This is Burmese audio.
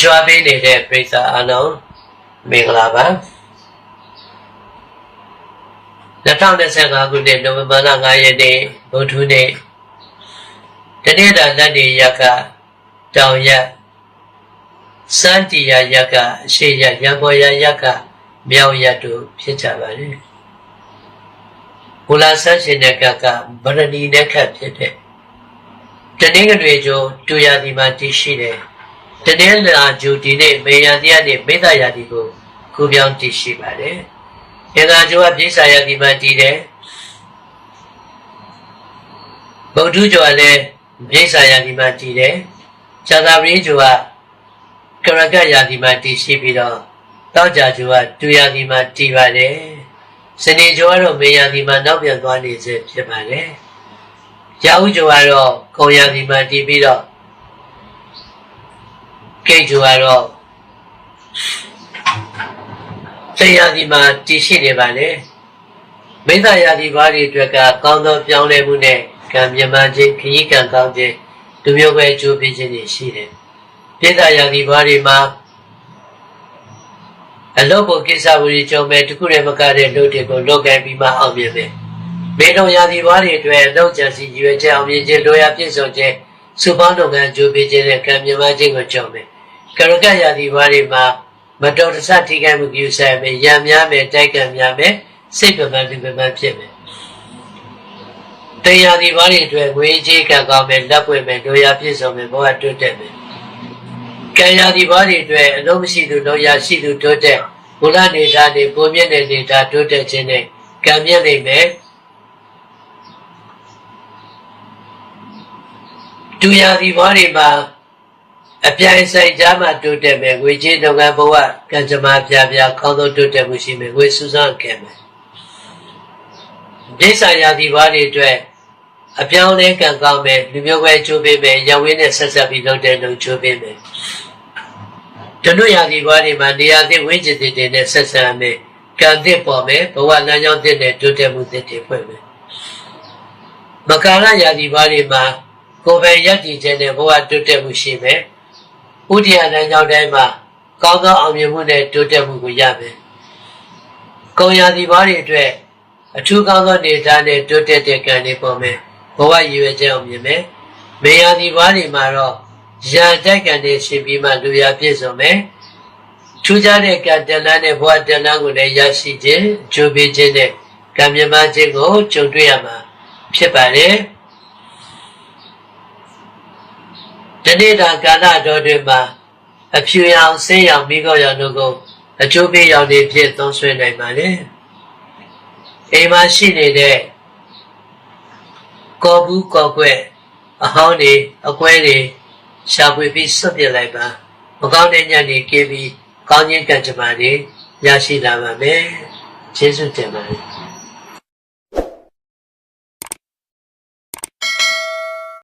ရွှာပေးနေတဲ့ပရိသတ်အလုံးမင်္ဂလာပါ2025ခုနှစ်နိုဝင်ဘာလ9ရက်နေ့ဗုဒ္ဓနေ့တနေ့တာလက်နေရက်ကတောင်ရက်စန္တီယာရက်ကအရှိရက်ရံပေါ်ရရက်ကမြောက်ရက်တို့ဖြစ်ကြပါတယ်ဘူလာဆန်းရှင်တဲ့ကကဗရဏီနဲ့ခတ်ဖြစ်တဲ့တနင်္ဂနွေကျိုးတူရဒီမှာတည်ရှိတယ် တနင်္လာကျိုးဒီနေ့မေယံတရားနေ့မေတ္တာရာဒီကိုကူပြောင်းတည်ရှိပါတယ်အင်္ဂါကျိုးကပြိဿရာဒီမှာတည်တယ်ဗုဒ္ဓကျိုးကလည်းပြိဿရာဒီမှာတည်တယ်ဇာတာပရိကျိုးကကရကရာဒီမှာတည်ရှိပြီးတော့တောက်ကြကျိုးကတူရာဒီမှာတည်ပါတယ်စနေကျိုးကတော့မေယံဒီမှာနောက်ပြန်သွားနေစေဖြစ်ပါတယ်ရာဟုကျိုးကတော့ကုံရာဒီမှာတည်ပြီးတော့ ကိတ်ကျိုးကတော့တရားဒီမှာတည်ရှိနေပါလေမိစ္ဆာယာဒီဘာတွေအတွက်ကကောင်းသောပြောင်းလဲမှုနဲ့ကံမြမခြင်းခရီးကံကောင်းခြင်းလူမျိုးပဲအကျိုးပေးခြင်းတွေရှိတယ်ပိဿာယာဒီဘာတွေမှာအလုပ်ဖို့ကိစ္စဝီကြုံမဲ့တခုတည်းမကတဲ့လုပ်တွေကိုလုပ်ကိုင်ပြီးမှအောင်မြင်မယ်မေတုံယာဒီဘာတွေအတွက်အလုပ်ကြံစီရွယ်ချက်အောင်မြင်ခြင်းလိုရာပြည့်စုံခြင်းစုပေါင်းလုပ်ငန်းကြိုးပေးခြင်းနဲ့ကံမြမခြင်းကိုကြုံမယ် ကရကယာဒီဘာတွေမှာမတော်တဆထိခိုက်မှုပြုဆိုင်မယ်ရံများမယ်တိုက်ကန်များမယ်စိတ်ပမှန်လူပမှန်ဖြစ်မယ်တရားဒီဘာတွေအတွက်ငွေကြေးကံကောင်းမယ်လက်ပွင့်မယ်လိုရာပြည့်စုံမယ်ဘဝတိုးတက်မယ်ကံရာဒီဘာတွေအတွက်အလုံးမရှိသူလိုရာရှိသူတိုးတက်ဘုရားနေတာနေပုံမြင့်တဲ့နေတာတိုးတက်ခြင်းနဲ့ကံမြတ်နိုင်မယ်ဒူရာဒီဘာတွေမှာ အပြိုင်ဆိုင်ကြားမှာတိုးတက်မယ်ငွေကြေးလုပ်ငန်းဘဝကံကြမ္မာပြပြကောင်းသောတိုးတက်မှုရှိမယ်ငွေစုဆောင်းခဲ့မယ်ဒိဋ္ဌာယာဒီဘာတွေအတွက်အပြောင်းလဲကံကောင်းမယ်လူမျိုးပဲချိုးပေးမယ်ရဝင်းနဲ့ဆက်ဆက်ပြီးလုပ်တဲ့လူချိုးပေးမယ်တနုယာဒီဘာတွေမှာနေရာသစ်ဝိจิตတွေနဲ့ဆက်ဆက်မယ်ကံသစ်ပေါ်မယ်ဘဝလမ်းကြောင်းသစ်နဲ့တိုးတက်မှုသစ်တွေဖွင့်မယ်မကာရယာဒီဘာတွေမှာကိုယ်ပဲယက်တည်ခြင်းနဲ့ဘဝတိုးတက်မှုရှိမယ် ဥဒိယလမ်းကြောင်းတိုင်းမှာကောင်းသောအောင်မြင်မှုနဲ့တိုးတက်မှုကိုရမယ်။ကုံရာဒီဘာတွေအတွက်အထူးကောင်းသောနေသားနဲ့တိုးတက်တဲ့ကံတွေပေါ်မယ်။ဘဝရည်ရွယ်ချက်အောင်မြင်မယ်။မေယာဒီဘာတွေမှာတော့ရန်တိုက်ကံတွေရှင်ပြီးမှလူရပြည့်စုံမယ်။ထူးခြားတဲ့ကံတဏ္ဍာနဲ့ဘဝတဏ္ဍာကိုလည်းရရှိခြင်း၊ကြိုးပေးခြင်းနဲ့ကံမြမခြင်းကိုကြုံတွေ့ရမှာဖြစ်ပါတယ်။ ဒီနေ့တာကာလတော်တွင်မှာအဖြူရောင်ဆင်းရောင်မိကောရောင်တို့ကိုအကျိုးပေးရောင်တွေဖြင့်သုံးဆွဲနိုင်ပါလေအိမ်မှာရှိနေတဲ့ကောဘူးကောကွဲ့အဟောင်းတွေအကွဲတွေရှာဖွေပြီးဆွတ်ပြလိုက်ပါမကောင်းတဲ့ညနေကေးပြီးကောင်းခြင်းကံကြမ္မာတွေရရှိလာပါမယ်ကျေးဇူးတင်ပါတယ်